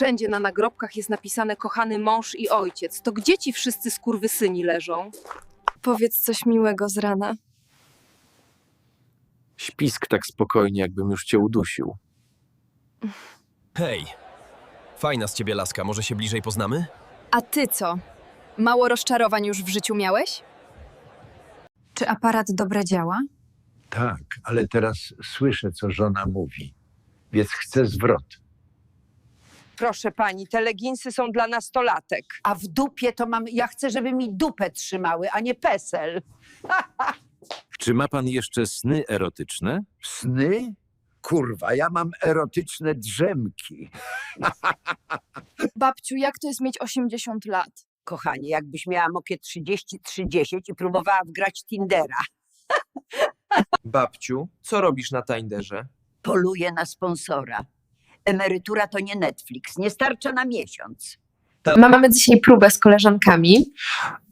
Wszędzie na nagrobkach jest napisane kochany mąż i ojciec. To gdzie ci wszyscy skurwysyni leżą? Powiedz coś miłego z rana. Śpisk tak spokojnie, jakbym już cię udusił. Hej, fajna z ciebie laska, może się bliżej poznamy? A ty co? Mało rozczarowań już w życiu miałeś? Czy aparat dobrze działa? Tak, ale teraz słyszę, co żona mówi, więc chcę zwrot. Proszę pani, te leginsy są dla nastolatek. A w dupie to mam, ja chcę, żeby mi dupę trzymały, a nie pesel. Czy ma pan jeszcze sny erotyczne? Sny? Kurwa, ja mam erotyczne drzemki. Babciu, jak to jest mieć 80 lat? Kochanie, jakbyś miała mokie 30-30 i próbowała wgrać Tindera. Babciu, co robisz na Tinderze? Poluję na sponsora. Emerytura to nie Netflix, nie starcza na miesiąc. Mamy dzisiaj próbę z koleżankami.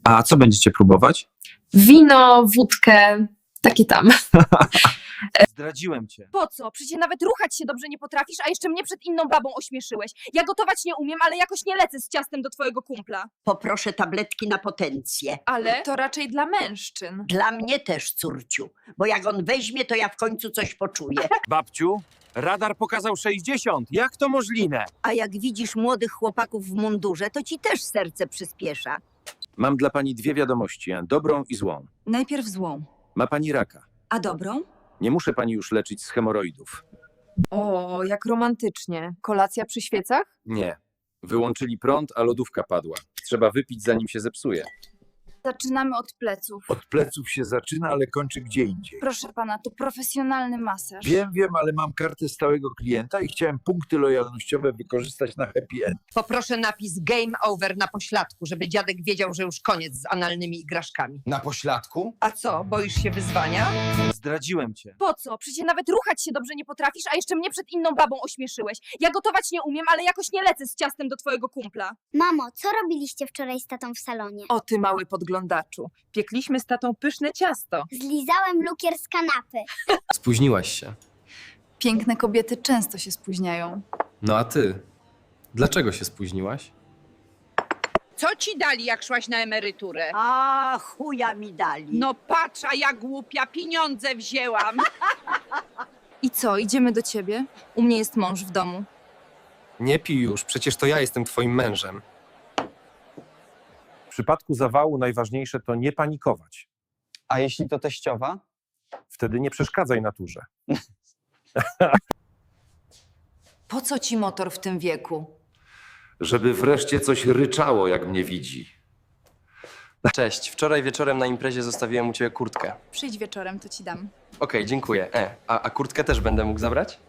A co będziecie próbować? Wino, wódkę, takie tam. Zdradziłem cię. Po co? Przecież nawet ruchać się dobrze nie potrafisz, a jeszcze mnie przed inną babą ośmieszyłeś. Ja gotować nie umiem, ale jakoś nie lecę z ciastem do twojego kumpla. Poproszę tabletki na potencję. Ale To raczej dla mężczyzn. Dla mnie też, córciu, bo jak on weźmie, to ja w końcu coś poczuję. Babciu, radar pokazał 60. Jak to możliwe? A jak widzisz młodych chłopaków w mundurze, to ci też serce przyspiesza. Mam dla pani dwie wiadomości, dobrą i złą. Najpierw złą. Ma pani raka. A dobrą? Nie muszę pani już leczyć z hemoroidów. O, jak romantycznie. Kolacja przy świecach? Nie. Wyłączyli prąd, a lodówka padła. Trzeba wypić, zanim się zepsuje. Zaczynamy od pleców. Od pleców się zaczyna, ale kończy gdzie indziej. Proszę pana, to profesjonalny masaż. Wiem, wiem, ale mam kartę stałego klienta i chciałem punkty lojalnościowe wykorzystać na happy end. Poproszę napis game over na pośladku, żeby dziadek wiedział, że już koniec z analnymi igraszkami. Na pośladku? A co, boisz się wyzwania? Zdradziłem cię. Po co? Przecież nawet ruchać się dobrze nie potrafisz, a jeszcze mnie przed inną babą ośmieszyłeś. Ja gotować nie umiem, ale jakoś nie lecę z ciastem do twojego kumpla. Mamo, co robiliście wczoraj z tatą w salonie? O ty mały podglądaczu. Piekliśmy z tatą pyszne ciasto. Zlizałem lukier z kanapy. Spóźniłaś się. Piękne kobiety często się spóźniają. No a ty? Dlaczego się spóźniłaś? Co ci dali, jak szłaś na emeryturę? A chuja mi dali. No patrz, a ja głupia, pieniądze wzięłam. I co, idziemy do ciebie? U mnie jest mąż w domu. Nie pij już, przecież to ja jestem twoim mężem. W przypadku zawału najważniejsze to nie panikować. A jeśli to teściowa? Wtedy nie przeszkadzaj naturze. Po co ci motor w tym wieku? Żeby wreszcie coś ryczało, jak mnie widzi. Cześć, wczoraj wieczorem na imprezie zostawiłem u ciebie kurtkę. Przyjdź wieczorem, to ci dam. Okej, dziękuję. E, a, a kurtkę też będę mógł zabrać?